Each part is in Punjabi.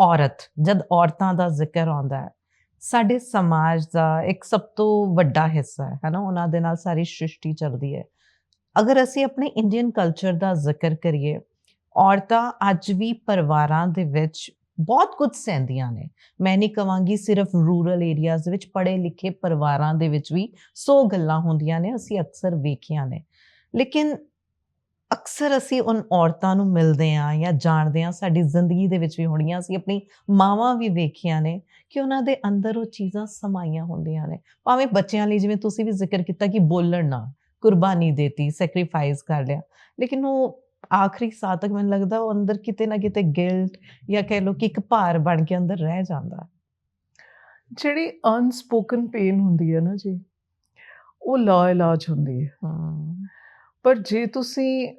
ਔਰਤ, ਜਦ ਔਰਤਾਂ ਦਾ ਜ਼ਿਕਰ ਆਉਂਦਾ ਹੈ, ਸਾਡੇ ਸਮਾਜ ਦਾ ਇੱਕ ਸਭ ਤੋਂ ਵੱਡਾ ਹਿੱਸਾ ਹੈ, ਹਨਾ? ਉਹਨਾਂ ਦੇ ਨਾਲ ਸਾਰੀ ਸ੍ਰਿਸ਼ਟੀ ਚੱਲਦੀ ਹੈ। ਅਗਰ ਅਸੀਂ ਆਪਣੇ ਇੰਡੀਅਨ ਕਲਚਰ ਦਾ ਜ਼ਿਕਰ ਕਰੀਏ, ਔਰਤਾਂ ਅੱਜ ਵੀ ਪਰਿਵਾਰਾਂ ਦੇ ਵਿੱਚ ਬਹੁਤ ਕੁਝ ਸਹਿੰਦੀਆਂ ਨੇ। ਮੈਂ ਨਹੀਂ ਕਵਾਂਗੀ ਸਿਰਫ ਰੂਰਲ ਏਰੀਆਜ਼ ਦੇ ਵਿੱਚ ਪੜ੍ਹੇ ਲਿਖੇ ਪਰਿਵਾਰਾਂ ਦੇ ਵਿੱਚ ਵੀ ਸੌ ਗੱਲਾਂ ਹੁੰਦੀਆਂ ਨੇ, ਅਸੀਂ ਅਕਸਰ ਵੇਖੀਆਂ ਨੇ। ਲੇਕਿਨ ਅਕਸਰ ਅਸੀਂ ਉਨ ਔਰਤਾਂ ਨੂੰ ਮਿਲਦੇ ਹਾਂ ਜਾਂ ਜਾਣਦੇ ਹਾਂ ਸਾਡੀ ਜ਼ਿੰਦਗੀ ਦੇ ਵਿੱਚ ਵੀ ਹੋਣੀਆਂ ਅਸੀਂ ਆਪਣੀ ਮਾਵਾਂ ਵੀ ਵੇਖੀਆਂ ਨੇ ਕਿ ਉਹਨਾਂ ਦੇ ਅੰਦਰ ਉਹ ਚੀਜ਼ਾਂ ਸਮਾਈਆਂ ਹੁੰਦੀਆਂ ਨੇ। ਭਾਵੇਂ ਬੱਚਿਆਂ ਲਈ ਜਿਵੇਂ ਤੁਸੀਂ ਵੀ ਜ਼ਿਕਰ ਕੀਤਾ ਕਿ ਬੋਲਣ ਨਾ ਕੁਰਬਾਨੀ ਦੇਤੀ ਸੈਕਰੀਫਾਈਸ ਕਰ ਲਿਆ ਲੇਕਿਨ ਉਹ ਆਖਰੀ ਸਾਹ ਤੱਕ ਮੈਨੂੰ ਲੱਗਦਾ ਉਹ ਅੰਦਰ ਕਿਤੇ ਨਾ ਕਿਤੇ ਗਿਲਟ ਜਾਂ ਕਹਿ ਲਓ ਕਿ ਇੱਕ ਭਾਰ ਬਣ ਕੇ ਅੰਦਰ ਰਹਿ ਜਾਂਦਾ। ਜਿਹੜੀ ਅਨਸਪੋਕਨ ਪੇਨ ਹੁੰਦੀ ਹੈ ਨਾ ਜੀ ਉਹ ਲਾ ਇਲਾਜ ਹੁੰਦੀ ਹੈ। ਹਮ ਪਰ ਜੇ ਤੁਸੀਂ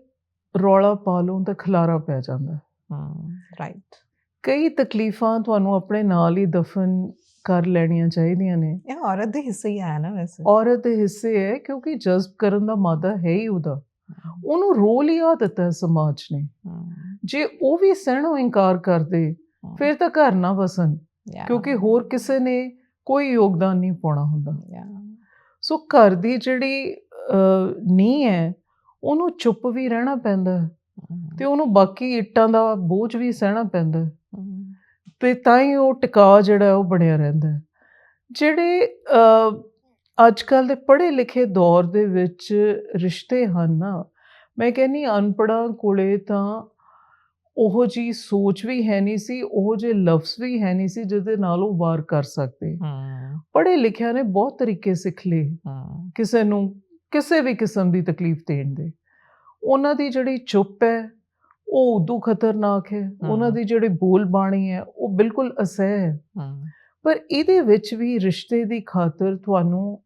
ਰੌਲਾ ਪਾ ਲਓ ਤਾਂ ਖਲਾਰਾ ਪੈ ਜਾਂਦਾ ਹਮ ਰਾਈਟ ਕਈ ਤਕਲੀਫਾਂ ਤੁਹਾਨੂੰ ਆਪਣੇ ਨਾਲ ਹੀ ਦਫਨ ਕਰ ਲੈਣੀਆਂ ਚਾਹੀਦੀਆਂ ਨੇ। ਇਹ ਔਰਤ ਦੇ ਹਿੱਸੇ ਹੀ ਆਇਆ ਨਾ ਵੈਸੇ। ਔਰਤ ਦੇ ਹਿੱਸੇ ਹੈ ਕਿਉਂਕਿ ਜਜ਼ਬ ਕਰਨ ਦਾ ਮਾਦਾ ਹੈ ਹੀ ਉਹਦਾ। ਉਹਨੂੰ ਰੋਲ ਹੀ ਆ ਦਿੱਤਾ ਹੈ ਸਮਾਜ ਨੇ। ਜੇ ਉਹ ਵੀ ਸਹਿਣੋਂ ਇਨਕਾਰ ਕਰਦੇ ਫਿਰ ਤਾਂ ਘਰ ਨਾ ਵਸਣ। ਕਿਉਂਕਿ ਹੋਰ ਕਿਸੇ ਨੇ ਕੋਈ ਯੋਗਦਾਨ ਨਹੀਂ ਪਾਉਣਾ ਹੁੰਦਾ। ਸੋ ਘਰ ਦੀ ਜਿਹੜੀ ਨੀਂਹ ਹੈ ਉਹਨੂੰ ਚੁੱਪ ਵੀ ਰਹਿਣਾ ਪੈਂਦਾ ਤੇ ਉਹਨੂੰ ਬਾਕੀ ਇੱਟਾਂ ਦਾ ਬੋਝ ਵੀ ਸਹਿਣਾ ਪੈਂਦਾ ਤੇ ਤਾਂ ਹੀ ਉਹ ਟਿਕਾ ਜਿਹੜਾ ਉਹ ਬਣਿਆ ਰਹਿੰਦਾ ਜਿਹੜੇ ਅੱਜ ਕੱਲ ਦੇ ਪੜ੍ਹੇ ਲਿਖੇ ਦੌਰ ਦੇ ਵਿੱਚ ਰਿਸ਼ਤੇ ਹਨ ਨਾ ਮੈਂ ਕਹਿੰਨੀ ਅਨਪੜ੍ਹਾਂ ਕੋਲੇ ਤਾਂ ਉਹੋ ਜੀ ਸੋਚ ਵੀ ਹੈ ਨਹੀਂ ਸੀ ਉਹੋ ਜਿਹੇ ਲਫ਼ਜ਼ ਵੀ ਹੈ ਨਹੀਂ ਸੀ ਜਿਹਦੇ ਨਾਲ ਉਹ ਵਾਰ ਕਰ ਸਕਦੇ। ਪੜ੍ਹੇ ਲਿਖਿਆ ਨੇ ਬਹੁਤ ਤਰੀਕੇ ਸਿੱਖ ਲਏ ਕਿਸੇ ਨੂੰ ਕਿਸੇ ਵੀ ਕਿਸਮ ਦੀ ਤਕਲੀਫ ਦੇਣ ਦੇ। ਉਹਨਾਂ ਦੀ ਜਿਹੜੀ ਚੁੱਪ ਹੈ ਉਹ ਉਦੋਂ ਖਤਰਨਾਕ ਹੈ। ਉਹਨਾਂ। ਦੀ ਜਿਹੜੀ ਬੋਲ ਬਾਣੀ ਹੈ ਉਹ ਬਿਲਕੁਲ ਅਸਹਿ ਹੈ। ਪਰ ਇਹਦੇ ਵਿੱਚ ਵੀ ਰਿਸ਼ਤੇ ਦੀ ਖਾਤਰ ਤੁਹਾਨੂੰ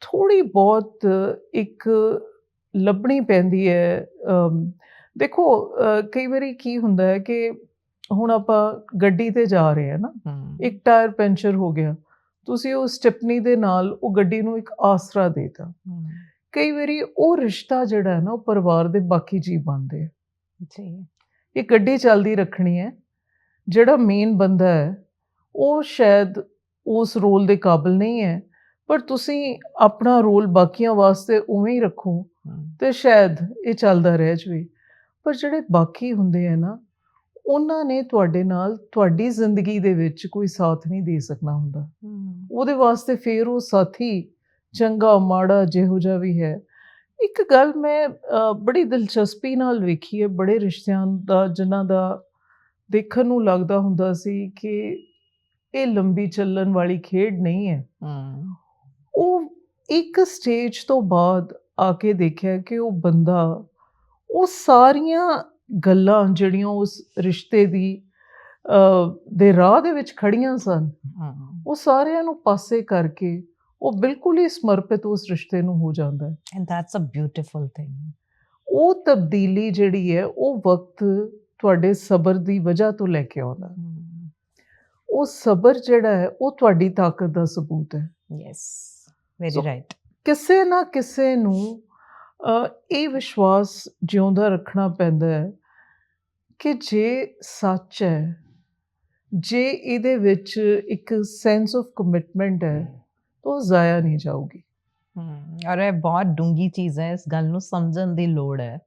ਥੋੜੀ ਬਹੁਤ ਇੱਕ ਲੱਭਣੀ ਪੈਂਦੀ ਹੈ। ਦੇਖੋ ਕਈ ਵਾਰੀ ਕੀ ਹੁੰਦਾ ਹੈ ਕਿ ਹੁਣ ਆਪਾਂ ਗੱਡੀ ਤੇ ਜਾ ਰਹੇ ਹਾਂ ਨਾ ਇੱਕ ਟਾਇਰ ਪੈਂਚਰ ਹੋ ਗਿਆ। ਤੁਸੀਂ ਉਹ ਸਟਿਪਨੀ ਦੇ ਨਾਲ ਉਹ ਗੱਡੀ ਨੂੰ ਇੱਕ ਆਸਰਾ ਦੇਤਾ। ਕਈ ਵਾਰੀ ਉਹ ਰਿਸ਼ਤਾ ਜਿਹੜਾ ਹੈ ਨਾ ਉਹ ਪਰਿਵਾਰ ਦੇ ਬਾਕੀ ਜੀ ਬਣਦੇ ਆ। ਜੀ। ਇਹ ਗੱਡੀ ਚੱਲਦੀ ਰੱਖਣੀ ਹੈ ਜਿਹੜਾ ਮੇਨ ਬੰਦਾ ਹੈ ਉਹ ਸ਼ਾਇਦ ਉਸ ਰੋਲ ਦੇ ਕਾਬਿਲ ਨਹੀਂ ਹੈ ਪਰ ਤੁਸੀਂ ਆਪਣਾ ਰੋਲ ਬਾਕੀਆਂ ਵਾਸਤੇ ਉਵੇਂ ਹੀ ਰੱਖੋ ਤੇ ਸ਼ਾਇਦ ਇਹ ਚੱਲਦਾ ਰਹਿ ਜਵੇ। ਪਰ ਜਿਹੜੇ ਬਾਕੀ ਹੁੰਦੇ ਆ ਨਾ ਉਹਨਾਂ ਨੇ ਤੁਹਾਡੇ ਨਾਲ ਤੁਹਾਡੀ ਜ਼ਿੰਦਗੀ ਦੇ ਵਿੱਚ ਕੋਈ ਸਾਥ ਨਹੀਂ ਦੇ ਸਕਣਾ ਹੁੰਦਾ। ਉਹਦੇ ਵਾਸਤੇ ਫੇਰ ਉਹ ਸਾਥੀ ਚੰਗਾ ਮਾੜਾ ਜਿਹੋ ਜਿਹਾ ਵੀ ਹੈ। ਇੱਕ ਗੱਲ ਮੈਂ ਬੜੀ ਦਿਲਚਸਪੀ ਨਾਲ ਵੇਖੀ ਹੈ ਬੜੇ ਰਿਸ਼ਤਿਆਂ ਦਾ ਜਿਨ੍ਹਾਂ ਦਾ ਦੇਖਣ ਨੂੰ ਲੱਗਦਾ ਹੁੰਦਾ ਸੀ ਕਿ ਇਹ ਲੰਬੀ ਚੱਲਣ ਵਾਲੀ ਖੇਡ ਨਹੀਂ ਹੈ। ਉਹ ਇੱਕ ਸਟੇਜ ਤੋਂ ਬਾਅਦ ਆ ਕੇ ਦੇਖਿਆ ਕਿ ਉਹ ਬੰਦਾ ਉਹ ਸਾਰੀਆਂ ਗੱਲਾਂ ਜਿਹੜੀਆਂ ਉਸ ਰਿਸ਼ਤੇ ਦੀ ਦੇ ਰਾਹ ਦੇ ਵਿੱਚ ਖੜੀਆਂ ਸਨ ਉਹ ਸਾਰਿਆਂ ਨੂੰ ਪਾਸੇ ਕਰਕੇ ਉਹ ਬਿਲਕੁਲ ਹੀ ਸਮਰਪਿਤ ਉਸ ਰਿਸ਼ਤੇ ਨੂੰ ਹੋ ਜਾਂਦਾ ਹੈ। And that's a beautiful thing. ਉਹ ਤਬਦੀਲੀ ਜਿਹੜੀ ਹੈ ਉਹ ਵਕਤ ਤੁਹਾਡੇ ਸਬਰ ਦੀ ਵਜ੍ਹਾ ਤੋਂ ਲੈ ਕੇ ਆਉਂਦਾ ਉਹ ਸਬਰ ਜਿਹੜਾ ਹੈ ਉਹ ਤੁਹਾਡੀ ਤਾਕਤ ਦਾ ਸਬੂਤ ਹੈ। Very So- right. ਕਿਸੇ ਨਾ ਕਿਸੇ ਨੂੰ ਅ, ਇਹ ਵਿਸ਼ਵਾਸ ਜਿਉਂਦਾ ਰੱਖਣਾ ਪੈਂਦਾ ਹੈ ਕਿ ਜੇ ਸੱਚ ਹੈ ਜੇ ਇਹਦੇ ਵਿੱਚ ਇੱਕ ਸੈਂਸ ਆਫ ਕਮਿਟਮੈਂਟ ਹੈ ਤਾਂ ਉਹ ਜ਼ਾਇਆ ਨਹੀਂ ਜਾਊਗੀ। ਔਰ ਇਹ ਬਹੁਤ ਡੂੰਗੀ ਚੀਜ਼ ਹੈ, ਇਸ ਗੱਲ ਨੂੰ ਸਮਝਣ ਦੀ ਲੋੜ ਹੈ।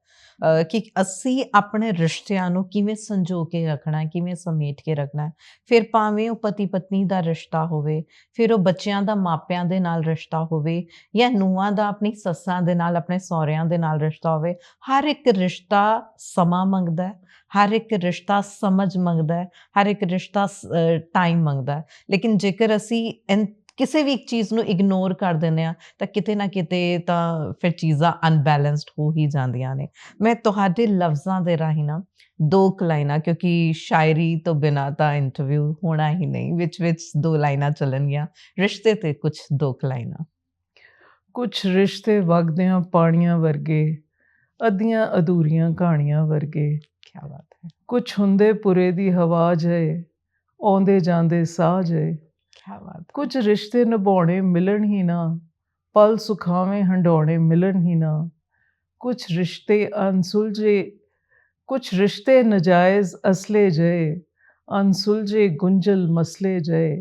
ਕਿ ਅਸੀਂ ਆਪਣੇ ਰਿਸ਼ਤਿਆਂ ਨੂੰ ਕਿਵੇਂ ਸੰਜੋ ਕੇ ਰੱਖਣਾ ਕਿਵੇਂ ਸਮੇਟ ਕੇ ਰੱਖਣਾ ਫਿਰ ਭਾਵੇਂ ਉਹ ਪਤੀ ਪਤਨੀ ਦਾ ਰਿਸ਼ਤਾ ਹੋਵੇ, ਫਿਰ ਉਹ ਬੱਚਿਆਂ ਦਾ ਮਾਪਿਆਂ ਦੇ ਨਾਲ ਰਿਸ਼ਤਾ ਹੋਵੇ, ਜਾਂ ਨੂੰਹਾਂ ਦਾ ਆਪਣੀ ਸੱਸਾਂ ਦੇ ਨਾਲ, ਆਪਣੇ ਸਹੁਰਿਆਂ ਦੇ ਨਾਲ ਰਿਸ਼ਤਾ ਹੋਵੇ, ਹਰ ਇੱਕ ਰਿਸ਼ਤਾ ਸਮਾਂ ਮੰਗਦਾ ਹੈ, ਹਰ ਇੱਕ ਰਿਸ਼ਤਾ ਸਮਝ ਮੰਗਦਾ ਹੈ, ਹਰ ਇੱਕ ਰਿਸ਼ਤਾ ਟਾਈਮ ਮੰਗਦਾ ਹੈ। ਲੇਕਿਨ ਜੇਕਰ ਅਸੀਂ ਕਿਸੇ ਵੀ ਇੱਕ ਚੀਜ਼ ਨੂੰ ਇਗਨੋਰ ਕਰ ਦਿੰਦੇ ਆ ਤਾਂ ਕਿਤੇ ਨਾ ਕਿਤੇ ਤਾਂ ਫਿਰ ਚੀਜ਼ਾਂ ਅਨਬੈਲੈਂਸਡ ਹੋ ਹੀ ਜਾਂਦੀਆਂ ਨੇ। ਮੈਂ ਤੁਹਾਡੇ ਲਫ਼ਜ਼ਾਂ ਦੇ ਰਾਹੀਂ ਨਾ ਦੋ ਲਾਈਨਾਂ ਕਿਉਂਕਿ ਸ਼ਾਇਰੀ ਤੋਂ ਬਿਨਾ ਤਾਂ ਇੰਟਰਵਿਊ ਹੋਣਾ ਹੀ ਨਹੀਂ ਵਿੱਚ ਵਿੱਚ ਦੋ ਲਾਈਨਾਂ ਚੱਲਣਗੀਆਂ। ਰਿਸ਼ਤੇ ਤੇ ਕੁਝ ਦੋ ਲਾਈਨਾਂ। ਕੁਝ ਰਿਸ਼ਤੇ ਵਗਦਿਆਂ ਪਾਣੀਆਂ ਵਰਗੇ ਅੱਧੀਆਂ ਅਧੂਰੀਆਂ ਕਹਾਣੀਆਂ ਵਰਗੇ। ਕੀ ਬਾਤ ਹੈ। ਕੁਝ ਹੁੰਦੇ ਪੁਰੇ ਦੀ ਹਵਾ ਜਏ ਆਉਂਦੇ ਜਾਂਦੇ ਸਾਹ ਜਏ। ਕੀ ਬਾਤ ਕੁਝ ਰਿਸ਼ਤੇ ਨਿਭਾਉਣੇ ਮਿਲਣ ਹੀ ਨਾ, ਪਲ ਸੁਖਾਵੇਂ ਹੰਡਾਉਣੇ ਮਿਲਣ ਹੀ ਨਾ। ਕੁਝ ਰਿਸ਼ਤੇ ਅਨਸੁਲਝੇ ਕੁਝ ਰਿਸ਼ਤੇ ਨਜਾਇਜ਼ ਅਸਲੇ ਜਏ ਅਨਸੁਲਝੇ ਗੁੰਝਲ ਮਸਲੇ ਜਏ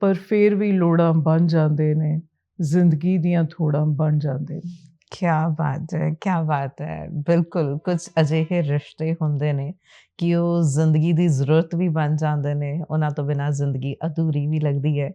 ਪਰ ਫੇਰ ਵੀ ਲੋੜਾਂ ਬਣ ਜਾਂਦੇ ਨੇ, ਜ਼ਿੰਦਗੀ ਦੀਆਂ ਥੋੜਾਂ ਬਣ ਜਾਂਦੇ ਨੇ। ਕਿਆ ਬਾਤ ਹੈ, ਕਿਆ ਬਾਤ ਹੈ। ਬਿਲਕੁਲ ਕੁਝ ਅਜਿਹੇ ਰਿਸ਼ਤੇ ਹੁੰਦੇ ਨੇ ਕਿ ਉਹ ਜ਼ਿੰਦਗੀ ਦੀ ਜ਼ਰੂਰਤ ਵੀ ਬਣ ਜਾਂਦੇ ਨੇ, ਉਹਨਾਂ ਤੋਂ ਬਿਨਾਂ ਜ਼ਿੰਦਗੀ ਅਧੂਰੀ ਵੀ ਲੱਗਦੀ ਹੈ।